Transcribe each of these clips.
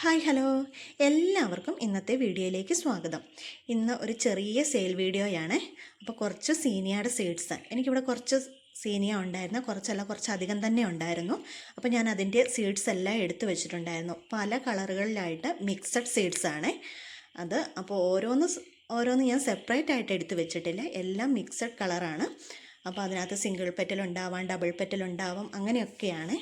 Hi hello. എല്ലാവർക്കും ഇന്നത്തെ വീഡിയോയിലേക്ക് സ്വാഗതം. ഇന്ന് ഒരു ചെറിയ സെയിൽ വീഡിയോയാണ്. അപ്പോൾ കുറച്ച് സീനിയയുടെ സീഡ്സ് എനിക്കിവിടെ കുറച്ച് സീനിയ ഉണ്ടായിരുന്നു. കുറച്ചല്ല കുറച്ചധികം തന്നെ ഉണ്ടായിരുന്നു. അപ്പോൾ ഞാൻ അതിന്റെ സീഡ്സ് എല്ലാം എടുത്തു വെച്ചിട്ടുണ്ടായിരുന്നു. പല കളറുകളിലായിട്ട് മിക്സഡ് സീഡ്സ് ആണ്. അത് അപ്പോൾ ഓരോന്ന് ഓരോന്ന് ഞാൻ സെപ്പറേറ്റ് ആയിട്ട് എടുത്തു വെച്ചിട്ടില്ല. എല്ലാം മിക്സഡ് കളറാണ് അപ്പോൾ അതിനകത്ത് സിംഗിൾ പെറ്റൽ ഉണ്ടാവാം ഡബിൾ പെറ്റൽ ഉണ്ടാവാം അങ്ങനെയൊക്കെയാണ്.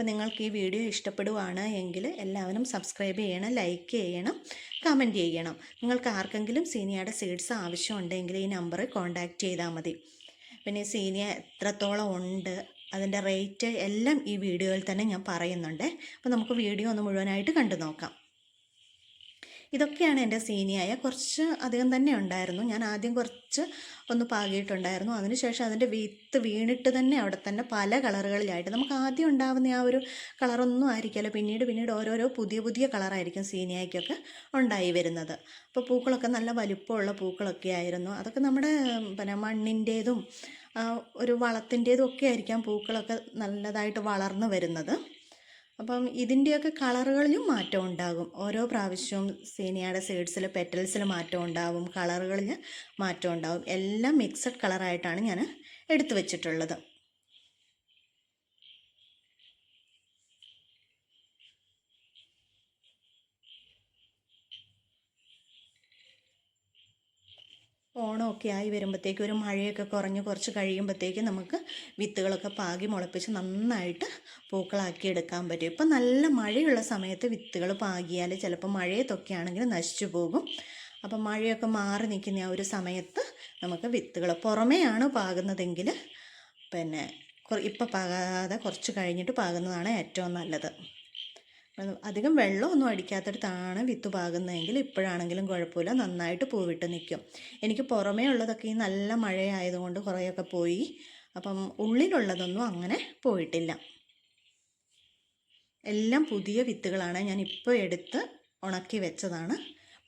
അപ്പോൾ നിങ്ങൾക്ക് ഈ വീഡിയോ ഇഷ്ടപ്പെടുവാണ് എങ്കിൽ എല്ലാവരും സബ്സ്ക്രൈബ് ചെയ്യണം ലൈക്ക് ചെയ്യണം കമന്റ് ചെയ്യണം. നിങ്ങൾക്ക് ആർക്കെങ്കിലും സീനിയയുടെ സീഡ്സ് ആവശ്യമുണ്ടെങ്കിൽ ഈ നമ്പറിൽ കോൺടാക്റ്റ് ചെയ്താൽ മതി. പിന്നെ സീനിയ എത്രത്തോളം ഉണ്ട് അതിന്റെ റേറ്റ് എല്ലാം ഈ വീഡിയോയിൽ തന്നെ ഞാൻ പറയുന്നുണ്ട്. അപ്പോൾ നമുക്ക് വീഡിയോ ഒന്ന് മുഴുവനായിട്ട് കണ്ടു നോക്കാം ഇതൊക്കെയാണ് എന്റെ സീനിയായ. കുറച്ച് അധികം തന്നെ ഉണ്ടായിരുന്നു. ഞാൻ ആദ്യം കുറച്ച് ഒന്ന് പാകിയിട്ടുണ്ടായിരുന്നു. അതിനുശേഷം അതിന്റെ വിത്ത് വീണിട്ട് തന്നെ അവിടെ തന്നെ പല കളറുകളിലായിട്ട് നമുക്ക് ആദ്യം ഉണ്ടാകുന്ന ആ ഒരു കളറൊന്നും ആയിരിക്കില്ല പിന്നീട് പിന്നീട് ഓരോരോ പുതിയ പുതിയ കളറായിരിക്കും സീനിയായ്ക്കൊക്കെ ഉണ്ടായി വരുന്നത്. അപ്പോൾ പൂക്കളൊക്കെ നല്ല വലിപ്പമുള്ള പൂക്കളൊക്കെ ആയിരുന്നു. അതൊക്കെ നമ്മുടെ പിന്നെ മണ്ണിന്റേതും ഒരു വളത്തിന്റേതും ഒക്കെ ആയിരിക്കാം പൂക്കളൊക്കെ നല്ലതായിട്ട് വളർന്നു വരുന്നത്. അപ്പം ഇതിന്റെയൊക്കെ കളറുകളിലും മാറ്റം ഉണ്ടാകും. ഓരോ പ്രാവശ്യവും സീനിയയുടെ സീഡ്സിൽ പെറ്റൽസിൽ മാറ്റം ഉണ്ടാകും കളറുകളിൽ മാറ്റം ഉണ്ടാകും എല്ലാം മിക്സഡ് കളറായിട്ടാണ് ഞാൻ എടുത്തു വെച്ചിട്ടുള്ളത്. ഓണമൊക്കെ ആയി വരുമ്പോഴത്തേക്കും ഒരു മഴയൊക്കെ കുറഞ്ഞ് കുറച്ച് കഴിയുമ്പോഴത്തേക്കും നമുക്ക് വിത്തുകളൊക്കെ പാകി മുളപ്പിച്ച് നന്നായിട്ട് പൂക്കളാക്കി എടുക്കാൻ പറ്റും. ഇപ്പം നല്ല മഴയുള്ള സമയത്ത് വിത്തുകൾ പാകിയാൽ ചിലപ്പോൾ മഴയത്തൊക്കെ ആണെങ്കിൽ നശിച്ചു പോകും. അപ്പം മഴയൊക്കെ മാറി നിൽക്കുന്ന ആ ഒരു സമയത്ത് നമുക്ക് വിത്തുകൾ പുറമേയാണ് പാകുന്നതെങ്കിൽ പിന്നെ ഇപ്പം പാകാതെ കുറച്ച് കഴിഞ്ഞിട്ട് പാകുന്നതാണ് ഏറ്റവും നല്ലത്. അധികം വെള്ളമൊന്നും അടിക്കാത്തടത്താണ് വിത്ത് പാകുന്നതെങ്കിൽ ഇപ്പോഴാണെങ്കിലും കുഴപ്പമില്ല. നന്നായിട്ട് പൂവിട്ട് നിൽക്കും. എനിക്ക് പുറമേ ഉള്ളതൊക്കെ ഈ നല്ല മഴയായതുകൊണ്ട് കുറേയൊക്കെ പോയി. അപ്പം ഉള്ളിലുള്ളതൊന്നും അങ്ങനെ പോയിട്ടില്ല. എല്ലാം പുതിയ വിത്തുകളാണ്. ഞാൻ ഇപ്പോൾ എടുത്ത് ഉണക്കി വെച്ചതാണ്.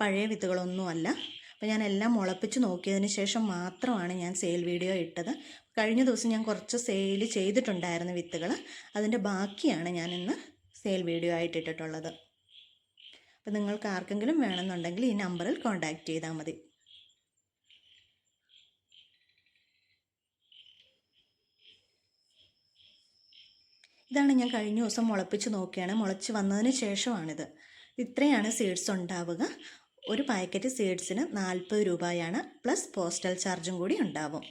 പഴയ വിത്തുകളൊന്നുമല്ല. അപ്പോൾ ഞാൻ എല്ലാം മുളപ്പിച്ച് നോക്കിയതിന് ശേഷം മാത്രമാണ് ഞാൻ സെയിൽ വീഡിയോ ഇട്ടത്. കഴിഞ്ഞ ദിവസം ഞാൻ കുറച്ച് സെയിൽ ചെയ്തിട്ടുണ്ടായിരുന്നു വിത്തുകൾ. അതിന്റെ ബാക്കിയാണ് ഞാൻ ഇന്ന് സെയിൽ വീഡിയോ ആയിട്ട് ഇട്ടിട്ടുള്ളത്. അപ്പോൾ നിങ്ങൾക്ക് ആർക്കെങ്കിലും വേണമെന്നുണ്ടെങ്കിൽ ഈ നമ്പറിൽ കോൺടാക്റ്റ് ചെയ്താൽ മതി. ഇതാണ് ഞാൻ കഴിഞ്ഞ ദിവസം മുളപ്പിച്ച് നോക്കിയാണ്. മുളച്ച് വന്നതിന് ശേഷമാണിത്. ഇത്രയാണ് സീഡ്സ് ഉണ്ടാവുക. ഒരു പാക്കറ്റ് സീഡ്സിന് നാൽപ്പത് രൂപയാണ് പ്ലസ് പോസ്റ്റൽ ചാർജും കൂടി ഉണ്ടാവും.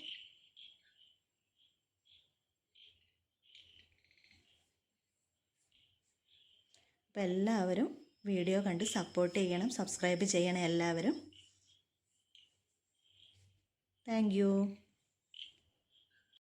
അപ്പോൾ എല്ലാവരും വീഡിയോ കണ്ട് സപ്പോർട്ട് ചെയ്യണം സബ്സ്ക്രൈബ് ചെയ്യണം എല്ലാവരും. താങ്ക്